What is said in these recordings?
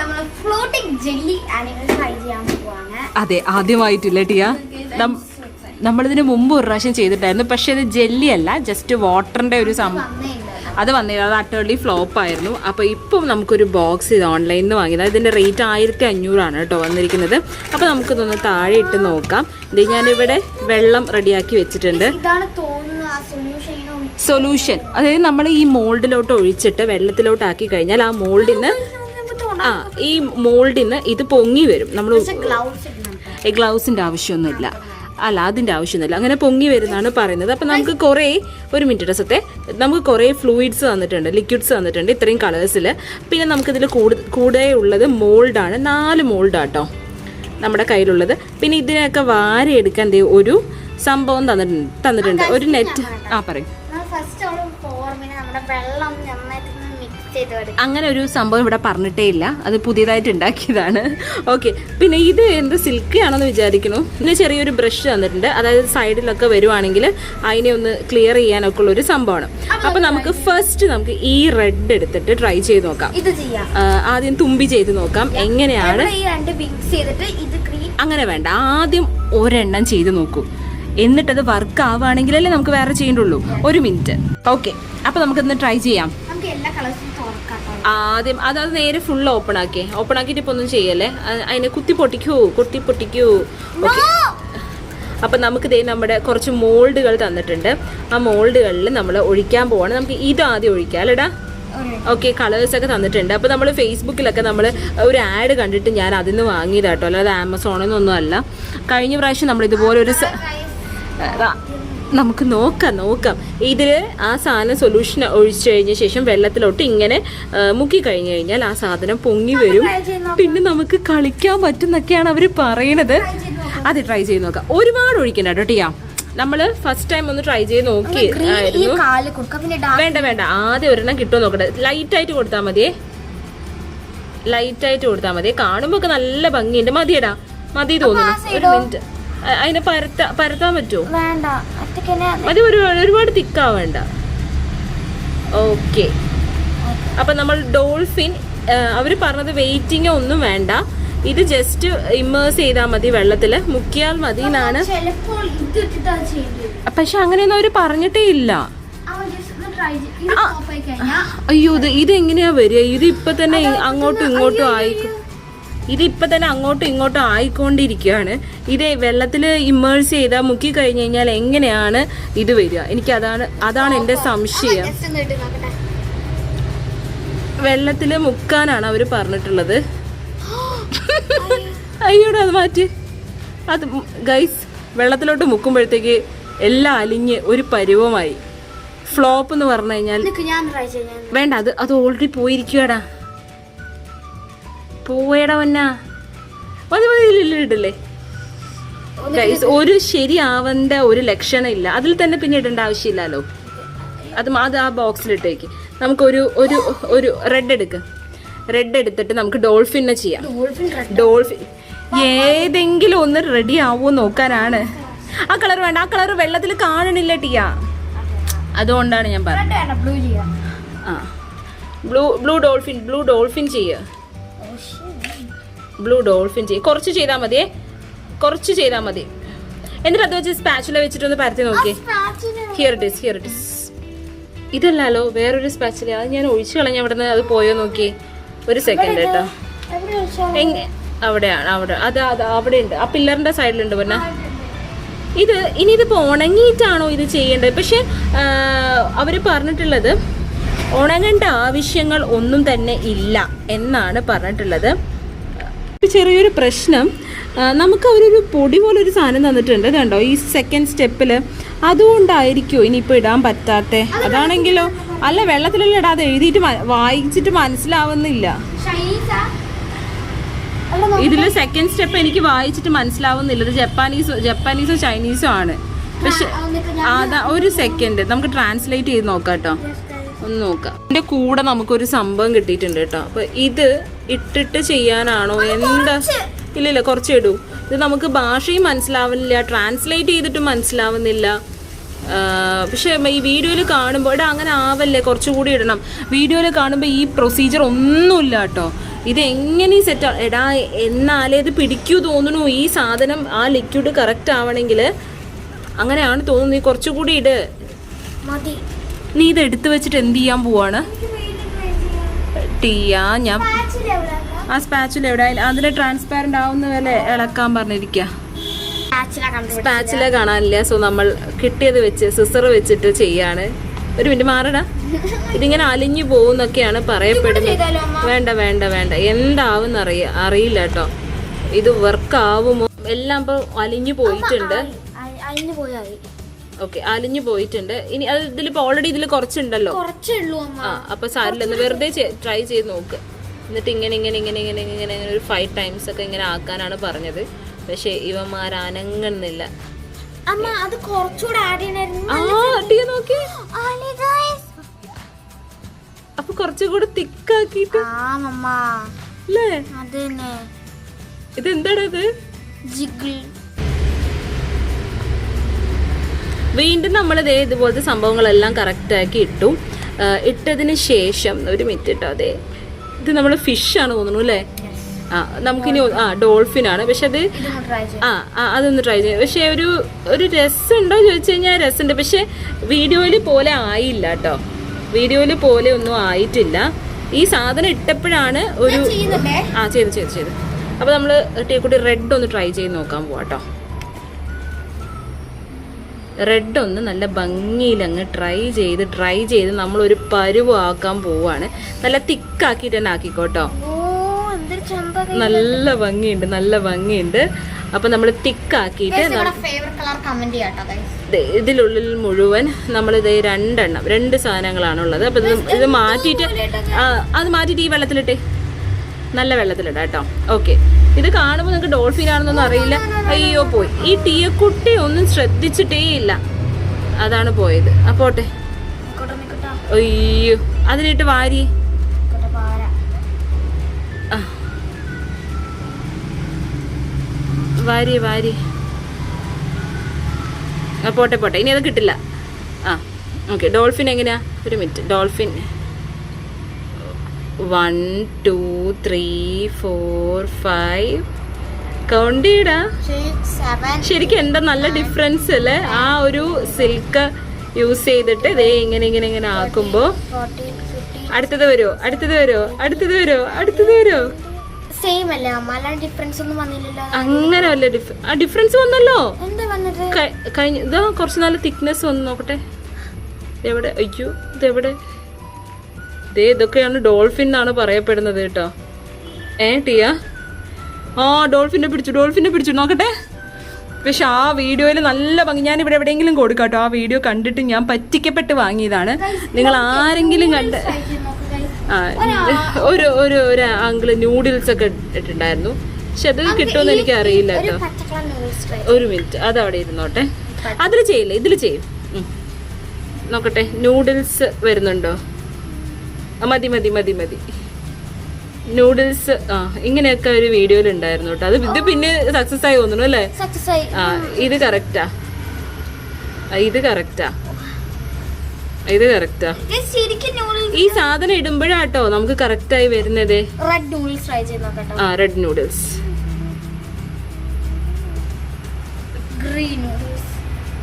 നമ്മൾ floating jelly animal try ചെയ്യാൻ പോവാണ്. അതെ ആദ്യമായിട്ടില്ല ടിയ? നമ്മളിതിന് മുമ്പ് ഒരു പ്രാവശ്യം ചെയ്തിട്ടായിരുന്നു. പക്ഷെ ഇത് ജെല്ലി അല്ല ജസ്റ്റ് വാട്ടറിന്റെ ഒരു സംഭവം അത് വന്നില്ല അത് അട്ടേർലി ഫ്ലോപ്പ് ആയിരുന്നു. അപ്പോൾ ഇപ്പം നമുക്കൊരു ബോക്സ് ഇത് ഓൺലൈനിൽ നിന്ന് വാങ്ങിയത്. ഇതിന്റെ റേറ്റ് ആയിരത്തി അഞ്ഞൂറാണ് കേട്ടോ വന്നിരിക്കുന്നത്. അപ്പോൾ നമുക്കിതൊന്ന് താഴെ ഇട്ട് നോക്കാം. ഇത് ഞാനിവിടെ വെള്ളം റെഡിയാക്കി വെച്ചിട്ടുണ്ട്. സൊല്യൂഷൻ അതായത് നമ്മൾ ഈ മോൾഡിലോട്ട് ഒഴിച്ചിട്ട് വെള്ളത്തിലോട്ട് ആക്കി കഴിഞ്ഞാൽ ആ മോൾഡിന് ആ ഈ മോൾഡിന് ഇത് പൊങ്ങി വരും. നമ്മൾ ഗ്ലൗസിന്റെ ആവശ്യമൊന്നുമില്ല. അല്ല അതിന്റെ ആവശ്യമൊന്നുമില്ല. അങ്ങനെ പൊങ്ങി വരുന്നതാണ് പറയുന്നത്. അപ്പം നമുക്ക് കുറേ ഒരു മിനിറ്റ് ദിവസത്തെ നമുക്ക് കുറേ ഫ്ലൂയിഡ്സ് തന്നിട്ടുണ്ട് ലിക്വിഡ്സ് തന്നിട്ടുണ്ട് ഇത്രയും കളേഴ്സിൽ പിന്നെ നമുക്കിതിൽ കൂടു കൂടെ ഉള്ളത് മോൾഡാണ്. നാല് മോൾഡാട്ടോ നമ്മുടെ കയ്യിലുള്ളത്. പിന്നെ ഇതിനൊക്കെ വാരിയെടുക്കാൻ ദേ ഒരു സംഭവം തന്നിട്ടുണ്ട്. തന്നിട്ടുണ്ട് ഒരു നെറ്റ് ആ പറയും. ഫസ്റ്റ് വെള്ളം നന്നായിട്ട് അങ്ങനെ ഒരു സംഭവം ഇവിടെ പറഞ്ഞിട്ടേ ഇല്ല. അത് പുതിയതായിട്ട് ഉണ്ടാക്കിയതാണ്. ഓക്കെ പിന്നെ ഇത് എന്ത് സിൽക്ക് ആണെന്ന് വിചാരിക്കുന്നു. പിന്നെ ചെറിയൊരു ബ്രഷ് തന്നിട്ടുണ്ട്. അതായത് സൈഡിലൊക്കെ വരുവാണെങ്കിൽ അതിനെ ഒന്ന് ക്ലിയർ ചെയ്യാനൊക്കെ ഉള്ള ഒരു സംഭവമാണ്. അപ്പൊ നമുക്ക് ഫസ്റ്റ് നമുക്ക് ഈ റെഡ് എടുത്തിട്ട് ട്രൈ ചെയ്ത് നോക്കാം. ആദ്യം തുമ്പി ചെയ്ത് നോക്കാം. എങ്ങനെയാണ്? അങ്ങനെ വേണ്ട. ആദ്യം ഒരെണ്ണം ചെയ്ത് നോക്കൂ. എന്നിട്ടത് വർക്ക് ആവുകയാണെങ്കിലല്ലേ നമുക്ക് വേറെ ചെയ്യേണ്ടുള്ളൂ. ഒരു മിനിറ്റ് ഓക്കെ അപ്പൊ നമുക്കൊന്ന് ട്രൈ ചെയ്യാം. നമുക്ക് എല്ലാ കളേഴ്സും. ആദ്യം അതത് നേരെ ഫുൾ ഓപ്പൺ ആക്കിയേ ഓപ്പൺ ആക്കിയിട്ട് ഇപ്പൊ ഒന്നും ചെയ്യല്ലേ? അതിനെ കുത്തി പൊട്ടിക്കൂ കുത്തി പൊട്ടിക്കൂ. ഓക്കെ അപ്പൊ നമുക്ക് ദേ നമ്മുടെ കുറച്ച് മോൾഡുകൾ തന്നിട്ടുണ്ട്. ആ മോൾഡുകളിൽ നമ്മൾ ഒഴിക്കാൻ പോവാണ്. നമുക്ക് ഇത് ആദ്യം ഒഴിക്കാം അല്ലടാ? ഓക്കെ. കളേഴ്സ് ഒക്കെ തന്നിട്ടുണ്ട്. അപ്പോൾ നമ്മൾ ഫേസ്ബുക്കിലൊക്കെ നമ്മൾ ഒരു ആഡ് കണ്ടിട്ട് ഞാൻ അതിൽ നിന്ന് വാങ്ങിയതാട്ടോ. അല്ലാതെ ആമസോണിൽ നിന്നൊന്നും അല്ല കഴിഞ്ഞ പ്രാവശ്യം നമ്മൾ ഇതുപോലെ ഒരു നമുക്ക് നോക്കാം നോക്കാം. ഇതിൽ ആ സാധനം സൊല്യൂഷൻ ഒഴിച്ചു കഴിഞ്ഞ ശേഷം വെള്ളത്തിലോട്ട് ഇങ്ങനെ മുക്കി കഴിഞ്ഞു കഴിഞ്ഞാൽ ആ സാധനം പൊങ്ങി വരും. പിന്നെ നമുക്ക് കളിക്കാൻ പറ്റുന്നൊക്കെയാണ് അവർ പറയണത്. അത് ട്രൈ ചെയ്ത് നോക്കാം. ഒരുപാട് ഒഴിക്കണ്ട കേട്ടോ ടിയാ. നമ്മൾ ഫസ്റ്റ് ടൈം ഒന്ന് ട്രൈ ചെയ്ത് നോക്കിയായിരുന്നു വേണ്ട വേണ്ട. ആദ്യം ഒരെണ്ണം കിട്ടുമോ നോക്കട്ടെ. ലൈറ്റ് ആയിട്ട് കൊടുത്താൽ മതിയേ. ലൈറ്റ് ആയിട്ട് കൊടുത്താൽ മതി കാണുമ്പോ ഒക്കെ നല്ല ഭംഗിയുണ്ട്. മതിയടാ. മതി തോന്നുന്നു. ഒരു മിനിറ്റ് അതിനെ പരത്താ പരത്താൻ പറ്റുമോ? വേണ്ട. അത് ഒരു ഒരുപാട് തിക്കാവേണ്ട ഓക്കെ. അപ്പൊ നമ്മൾ ഡോൾഫിൻ അവർ പറഞ്ഞത് വെയിറ്റിംഗ് ഒന്നും വേണ്ട. ഇത് ജസ്റ്റ് ഇമേഴ്സ് ചെയ്താൽ മതി വെള്ളത്തിൽ മുക്കിയാൽ മതി എന്നാണ്. പക്ഷെ അങ്ങനെയൊന്നും അവർ പറഞ്ഞിട്ടേ ഇല്ല. അയ്യോ ഇത് ഇതെങ്ങനെയാ വരിക? ഇത് ഇപ്പൊ തന്നെ അങ്ങോട്ടും ഇങ്ങോട്ടും ആയി ഇത് ഇപ്പൊ തന്നെ അങ്ങോട്ടും ഇങ്ങോട്ടും ആയിക്കൊണ്ടിരിക്കുകയാണ്. ഇത് വെള്ളത്തിൽ ഇമ്മേഴ്സ് ചെയ്താൽ മുക്കി കഴിഞ്ഞ് കഴിഞ്ഞാൽ എങ്ങനെയാണ് ഇത് വരിക? എനിക്ക് അതാണ് അതാണ് എന്റെ സംശയം. വെള്ളത്തിൽ മുക്കാനാണ് അവർ പറഞ്ഞിട്ടുള്ളത്. അയ്യോടെ അത് മാറ്റി. അത് ഗൈസ് വെള്ളത്തിലോട്ട് മുക്കുമ്പോഴത്തേക്ക് എല്ലാം അലിഞ്ഞ് ഒരു പരുവമായി. ഫ്ലോപ്പ് എന്ന് പറഞ്ഞു കഴിഞ്ഞാൽ വേണ്ട അത് അത് ഓൾറെഡി പോയിരിക്കുവാടാ. പോയടാ വന്നാ മതി മതി ഇല്ല, ഇല്ല, ഇടല്ലേ. ഗൈസ് ഒരു ശരിയാവേണ്ട ഒരു ലക്ഷണം ഇല്ല അതിൽ തന്നെ പിന്നെ ഇടേണ്ട ആവശ്യമില്ലല്ലോ. അത് അത് ആ ബോക്സിലിട്ടേക്ക് നമുക്കൊരു ഒരു ഒരു റെഡ് എടുക്ക്. റെഡ് എടുത്തിട്ട് നമുക്ക് ഡോൾഫിനെ ചെയ്യാം. ഡോൾഫിൻ ഏതെങ്കിലും ഒന്ന് റെഡി ആവുമോ നോക്കാനാണ്. ആ കളർ വേണ്ട. ആ കളർ വെള്ളത്തിൽ കാണണില്ല ടിയ. അതുകൊണ്ടാണ് ഞാൻ പറഞ്ഞത്. ആ. Blue blue dolphin blue dolphin ചെയ്യുക ബ്ലൂ ഡോൾഫിൻ ചെയ്യും കുറച്ച് ചെയ്താൽ മതിയേ കുറച്ച് ചെയ്താൽ മതി. എന്നിട്ട് അത് വെച്ച് സ്പാച്ചുല വെച്ചിട്ടൊന്ന് പരത്തി നോക്കിയേ here it is here it is ഇതല്ലല്ലോ വേറൊരു സ്പാച്ചുല അത് ഞാൻ ഒഴിച്ചു കളഞ്ഞ അവിടെ നിന്ന് അത് പോയോ നോക്കി. ഒരു സെക്കൻഡ് കേട്ടോ അവിടെയാണ് അവിടെ. അത് അത് അവിടെ ഉണ്ട് ആ പില്ലറിന്റെ സൈഡിലുണ്ട് പിന്നെ. ഇത് ഇനി ഇതിപ്പോ ഉണങ്ങിയിട്ടാണോ ഇത് ചെയ്യേണ്ടത്? പക്ഷെ അവർ പറഞ്ഞിട്ടുള്ളത് ഉണങ്ങേണ്ട ആവശ്യങ്ങൾ ഒന്നും തന്നെ ഇല്ല എന്നാണ് പറഞ്ഞിട്ടുള്ളത്. ചെറിയൊരു പ്രശ്നം. നമുക്ക് അവരൊരു പൊടി പോലൊരു സാധനം തന്നിട്ടുണ്ട് കണ്ടോ? ഈ സെക്കൻഡ് സ്റ്റെപ്പിൽ അതുകൊണ്ടായിരിക്കുമോ ഇനിയിപ്പോൾ ഇടാൻ പറ്റാത്ത? അതാണെങ്കിലോ? അല്ല വെള്ളത്തിലെല്ലാം ഇടാതെ? എഴുതിയിട്ട് വായിച്ചിട്ട് മനസ്സിലാവുന്നില്ല. ഇതിൽ സെക്കൻഡ് സ്റ്റെപ്പ് എനിക്ക് വായിച്ചിട്ട് മനസ്സിലാവുന്നില്ല. ഇത് ജപ്പാനീസോ ജപ്പാനീസോ ചൈനീസോ ആണ്. പക്ഷെ അതാ ഒരു സെക്കൻഡ് നമുക്ക് ട്രാൻസ്ലേറ്റ് ചെയ്ത് നോക്കാം കേട്ടോ ഒന്ന് നോക്കാം. എന്റെ കൂടെ നമുക്കൊരു സംഭവം കിട്ടിയിട്ടുണ്ട് കേട്ടോ. അപ്പൊ ഇത് ഇട്ടിട്ട് ചെയ്യാനാണോ? എന്താ? ഇല്ല ഇല്ല കുറച്ച് ഇടൂ. ഇത് നമുക്ക് ഭാഷയും മനസ്സിലാവുന്നില്ല ട്രാൻസ്ലേറ്റ് ചെയ്തിട്ടും മനസ്സിലാവുന്നില്ല. പക്ഷേ ഈ വീഡിയോയിൽ കാണുമ്പോൾ ഇവിടെ അങ്ങനെ ആവല്ലേ കുറച്ചുകൂടി ഇടണം. വീഡിയോയിൽ കാണുമ്പോൾ ഈ പ്രൊസീജിയർ ഒന്നുമില്ല കേട്ടോ. ഇതെങ്ങനെ എങ്ങനെ സെറ്റ് എടാ എന്നാലേ ഇത് പിടിക്കൂ തോന്നുന്നു. ഈ സാധനം ആ ലിക്വിഡ് കറക്റ്റ് ആവണമെങ്കിൽ അങ്ങനെയാണ് തോന്നുന്നു കുറച്ചുകൂടി ഇട്. മതി. നീ ഇത് എടുത്തു വെച്ചിട്ട് എന്ത് ചെയ്യാൻ പോവാണ്? ടീയാ ഞാൻ ആ സ്പാച്ചിൽ എവിടെ? അതിൽ ട്രാൻസ്പാരന്റ് ആവുന്ന വരെ ഇളക്കാൻ പറഞ്ഞിരിക്കുക സ്പാച്ചില കാണാനില്ല. സോ നമ്മൾ കിട്ടിയത് വെച്ച് സിസർ വെച്ചിട്ട് ചെയ്യാണ്. ഒരു മിനിറ്റ് മാറടാ. ഇതിങ്ങനെ അലിഞ്ഞു പോകുന്നൊക്കെയാണ് പറയപ്പെടുന്നത്. വേണ്ട വേണ്ട വേണ്ട. എന്താവും അറിയ അറിയില്ല കേട്ടോ. ഇത് വർക്ക് ആവുമോ? എല്ലാം ഇപ്പൊ അലിഞ്ഞു പോയിട്ടുണ്ട്. അലിഞ്ഞു പോയായി ഓക്കെ അലിഞ്ഞു പോയിട്ടുണ്ട്. ഇനി അത് ഇതിലിപ്പോ ഓൾറെഡി ഇതിൽ കുറച്ചുണ്ടല്ലോ. കുറച്ചേ ഉള്ളൂ അമ്മ അപ്പൊ സാരില്ല ഒന്ന് വെറുതെ ട്രൈ ചെയ്ത് നോക്ക്. എന്നിട്ട് ഇങ്ങനെ ഇങ്ങനെ ഇങ്ങനെ ഇങ്ങനെ ഇങ്ങനെ ഇങ്ങനെ ഒരു ഫൈവ് ടൈംസ് ഒക്കെ ഇങ്ങനെ ആക്കാനാണ് പറഞ്ഞത്. പക്ഷെ ഇവന്മാർ അനങ്ങുന്നില്ല. അമ്മ അത് കുറച്ചുകൂടെ ആഡ് ചെയ്യണായിരുന്നു നോക്കി. അപ്പൊ കുറച്ചുകൂടി തിക്കാക്കിട്ട് ആ മമ്മ അല്ലേ? അത് തന്നെ ഇത് എന്താടാ ഇത്? ജിഗിൾ. വീണ്ടും നമ്മൾ ഇതേ ഇതുപോലത്തെ സംഭവങ്ങളെല്ലാം കറക്റ്റാക്കി ഇട്ടു ഇട്ടതിന് ശേഷം ഒരു മിനിറ്റ് ഇട്ടോ അതെ. ഇത് നമ്മൾ ഫിഷാണ് തോന്നുന്നു അല്ലേ? ആ നമുക്കിനി ആ ഡോൾഫിൻ ആണ്. പക്ഷെ അത് ആ ആ, അതൊന്ന് ട്രൈ ചെയ്യാം. പക്ഷെ ഒരു ഒരു രസമുണ്ടോ ചോദിച്ചു കഴിഞ്ഞാൽ രസമുണ്ട്. പക്ഷെ വീഡിയോയിൽ പോലെ ആയില്ല കേട്ടോ വീഡിയോയിൽ പോലെ ഒന്നും ആയിട്ടില്ല. ഈ സാധനം ഇട്ടപ്പോഴാണ് ഒരു ആ ചെയ്തു ചെയ്തു ചെയ്തു. അപ്പോൾ നമ്മൾ ടീക്കുട്ടി റെഡ് ഒന്ന് ട്രൈ ചെയ്ത് നോക്കാൻ പോവാട്ടോ റെഡ് ഒന്ന് നല്ല ഭംഗിയിൽ അങ്ങ് ട്രൈ ചെയ്ത് ട്രൈ ചെയ്ത് നമ്മൾ ഒരു പരുവാക്കാൻ പോവാണ്. നല്ല തിക്കാക്കിയിട്ട് തന്നെ ആക്കിക്കോട്ടോ. നല്ല ഭംഗിയുണ്ട് നല്ല ഭംഗിയുണ്ട്. അപ്പൊ നമ്മൾ തിക്കാക്കിയിട്ട്. ദേ ഇതിലുള്ളിൽ മുഴുവൻ നമ്മൾ ഇത് രണ്ടെണ്ണം രണ്ട് സാധനങ്ങളാണുള്ളത്. അപ്പൊ ഇത് മാറ്റിയിട്ട് അത് മാറ്റിയിട്ട് ഈ വെള്ളത്തിലിട്ടേ. നല്ല വെള്ളത്തിലിടാം കേട്ടോ ഓക്കെ ഇത് കാണുമ്പോൾ നിങ്ങൾക്ക് ഡോൾഫിൻ ആണെന്നൊന്നും അറിയില്ല. അയ്യോ പോയി. ഈ ടീയക്കുട്ടി ഒന്നും ശ്രദ്ധിച്ചിട്ടേ ഇല്ല. അതാണ് പോയത്. അപ്പോട്ടെ അയ്യോ അതിലിട്ട് വാരി. വാരി വാരി. പോട്ടെ പോട്ടെ. ഇനി അത് കിട്ടില്ല. ആ ഓക്കെ. ഡോൾഫിൻ എങ്ങനെയാ? ഒരു minute. Dolphin. One two three four five. Count ചെയ്യടാ. ശരിക്കും എന്താ നല്ല ഡിഫറൻസ് അല്ലേ? ആ ഒരു സിൽക്ക് യൂസ് ചെയ്തിട്ട് ഇതേ ഇങ്ങനെ ഇങ്ങനെ ഇങ്ങനെ ആക്കുമ്പോ. അടുത്തത് വരുമോ അടുത്തത് വരുമോ അടുത്തത് വരുമോ അടുത്തത് വരുമോ സെയിം അല്ലേ? അമ്മ അല്ലാണ്ട് ഡിഫറൻസ് ഒന്നും വന്നില്ലല്ലോ. അങ്ങനെ വല്ല ആ ഡിഫറൻസ് വന്നല്ലോ. എന്താ വന്നത്? ക- കഴിഞ്ഞ ഇതാ കുറച്ച് നല്ല തിക്നെസ് വന്ന്. നോക്കട്ടെ. എവിടെ അയ്യോ ഇതെവിടെ? ദേ ഇതൊക്കെയാണ് ഡോൾഫിൻ എന്നാണ് പറയപ്പെടുന്നത് കേട്ടോ. ഏ ടിയ? ആ ഡോൾഫിനെ പിടിച്ചു ഡോൾഫിനെ പിടിച്ചു. നോക്കട്ടെ. പക്ഷെ ആ വീഡിയോയിൽ നല്ല ഭംഗി. ഞാൻ ഇവിടെ എവിടെയെങ്കിലും കൊടുക്കാം കേട്ടോ. ആ വീഡിയോ കണ്ടിട്ട് ഞാൻ പറ്റിക്കപ്പെട്ട് വാങ്ങിയതാണ്. നിങ്ങൾ ആരെങ്കിലും കണ്ട് ആ ഒരു ഒരു ഒരു ആംഗിൾ നൂഡിൽസ് ഒക്കെ ഇട്ടിട്ടുണ്ടായിരുന്നു. പക്ഷെ അത് കിട്ടുമെന്ന് എനിക്ക് അറിയില്ല കേട്ടോ. ഒരു മിനിറ്റ്. അത് അവിടെ ഇരുന്നോട്ടെ. അതിൽ ചെയ്യില്ല? ഇതിൽ ചെയ്യും. നോക്കട്ടെ. നൂഡിൽസ് വരുന്നുണ്ടോ? മതി മതി മതി മതി. നൂഡിൽസ് ആ ഇങ്ങനെയൊക്കെ ഒരു വീഡിയോയിൽ ഉണ്ടായിരുന്നു കേട്ടോ. അത് ഇത് പിന്നെ സക്സസ് ആയി തോന്നുന്നു അല്ലേ? ആ ഇത് കറക്റ്റാ ഇത് കറക്റ്റാ ഇത് കറക്റ്റാ ഈ സാധനം ഇടുമ്പോഴാട്ടോ നമുക്ക് കറക്റ്റ് ആയി വരുന്നത്? ആ റെഡ് നൂഡിൽസ്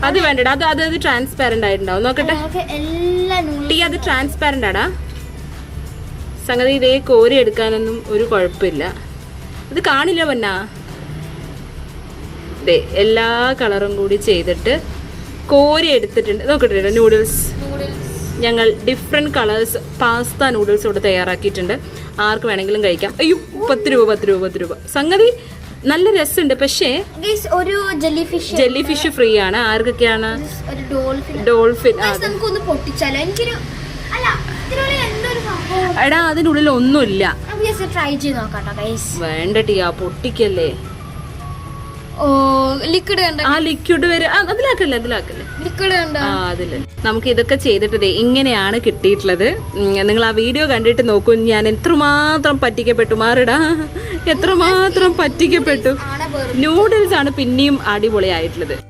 അത് വേണ്ടടാ. അത് അത് ട്രാൻസ്പാരന്റ് ആയിട്ടുണ്ടാവും. നോക്കട്ടെ. ടീ അത് ട്രാൻസ്പാരന്റ് ആടാ. സംഗതി ഇതേ കോരി എടുക്കാനൊന്നും ഒരു കുഴപ്പമില്ല. ഇത് കാണില്ല പൊന്നാ? ദേ എല്ലാ കളറും കൂടി ചെയ്തിട്ട് കോരി എടുത്തിട്ടുണ്ട്. നോക്കിട്ടില്ല നൂഡിൽസ് ഞങ്ങൾ ഡിഫറെന്റ് കളേഴ്സ് പാസ്ത നൂഡിൽസ് ഇവിടെ തയ്യാറാക്കിയിട്ടുണ്ട്. ആർക്ക് വേണമെങ്കിലും കഴിക്കാം. അയ്യോ പത്ത് രൂപ പത്ത് രൂപ പത്ത് രൂപ. സംഗതി നല്ല രസമുണ്ട്. പക്ഷേ ഒരു jelly fish jelly fish free ആണ് ആർക്കൊക്കെയാണ് ഡോൾഫിൻ ഡോൾഫിൻ ആ നമുക്കൊന്ന് പൊട്ടിച്ചാലോ എനിക്കൊരു അല്ല ഇതിനുള്ളിൽ എന്തൊരു സംഭവം എടാ അതിനുള്ളിൽ ഒന്നുമില്ല ട്രൈ ചെയ്ത് നോക്കാട്ടോ ഗൈസ് വേണ്ട ടിയാ പൊട്ടിക്കല്ലേ. ഓ ലിക്വിഡ് കണ്ട? ആ ലിക്വിഡ് വരെ അതിലാക്കല്ലേ അതിലാക്കല്ലേ. ലിക്വിഡ് കണ്ട? ആ അതിൽ. നമുക്ക് ഇതൊക്കെ ചെയ്തിട്ട് ദേ ഇങ്ങനെയാണ് കിട്ടിയിട്ടുള്ളത്. നിങ്ങൾ ആ വീഡിയോ കണ്ടിട്ട് നോക്കൂ ഞാൻ എത്രമാത്രം പറ്റിക്കപ്പെട്ടു. മാറിടാ എത്രമാത്രം പറ്റിക്കപ്പെട്ടു. നൂഡിൽസ് ആണ് പിന്നെയും അടിപൊളിയായിട്ടുള്ളത്.